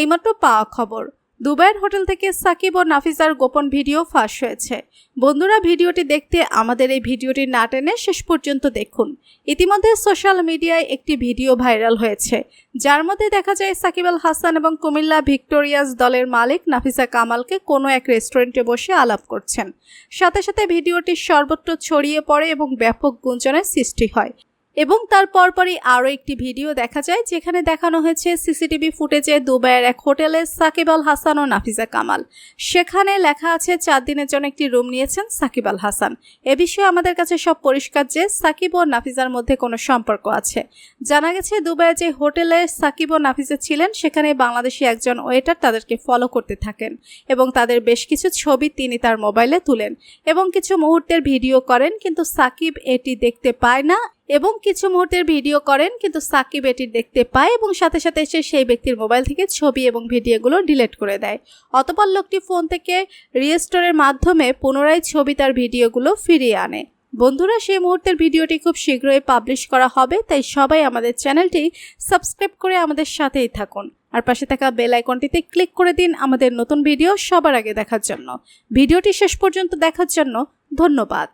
এইমাত্র পাওয়া খবর। দুবাইয়ের হোটেল থেকে সাকিব ও নাফিসার গোপন ভিডিও ফাঁস হয়েছে। বন্ধুরা, ভিডিওটি দেখতে আমাদের এই ভিডিওটি না টেনে শেষ পর্যন্ত দেখুন। ইতিমধ্যে সোশ্যাল মিডিয়ায় একটি ভিডিও ভাইরাল হয়েছে। যার মধ্যে দেখা যায়, সাকিব আল হাসান এবং কুমিল্লা ভিক্টোরিয়াস দলের মালিক নাফিসা কামালকে কোনো এক রেস্টুরেন্টে বসে আলাপ করছেন। সাথে সাথে ভিডিওটি সর্বত্র ছড়িয়ে পড়ে এবং ব্যাপক গুঞ্জনের সৃষ্টি হয়। এবং তার পরপরই আরও একটি ভিডিও দেখা যায় যেখানে দেখানো হয়েছে সিসিটিভি ফুটেজে দুবাইয়ের এক হোটেলে সাকিব আল হাসান ও নাফিজা কামাল। সেখানে লেখা আছে, চার দিনের জন্য একটি রুম নিয়েছেন সাকিব আল হাসান। এ বিষয়ে আমাদের কাছে সব পরিষ্কার যে সাকিব ও নাফিজার মধ্যে কোনো সম্পর্ক আছে। জানা গেছে দুবাইয়ে যে হোটেলে সাকিব ও নাফিজা ছিলেন, সেখানে বাংলাদেশি একজন ওয়েটার তাদেরকে ফলো করতে থাকেন এবং তাদের বেশ কিছু ছবি তিনি তার মোবাইলে তুলেন এবং কিছু মুহূর্তের ভিডিও করেন, কিন্তু সাকিব এটি দেখতে পায় না এবং কিছু মুহূর্তের ভিডিও করেন, কিন্তু সাকিব এটি দেখতে পায় এবং সাথে সাথে এসে সেই ব্যক্তির মোবাইল থেকে ছবি এবং ভিডিওগুলো ডিলিট করে দেয়। অতপর লোকটি ফোন থেকে রিস্টোরের মাধ্যমে পুনরায় ছবি তার ভিডিওগুলো ফিরিয়ে আনে। বন্ধুরা, সেই মুহূর্তের ভিডিওটি খুব শীঘ্রই পাবলিশ করা হবে, তাই সবাই আমাদের চ্যানেলটি সাবস্ক্রাইব করে আমাদের সাথেই থাকুন। আর পাশে থাকা বেল আইকনটিতে ক্লিক করে দিন আমাদের নতুন ভিডিও সবার আগে দেখার জন্য। ভিডিওটি শেষ পর্যন্ত দেখার জন্য ধন্যবাদ।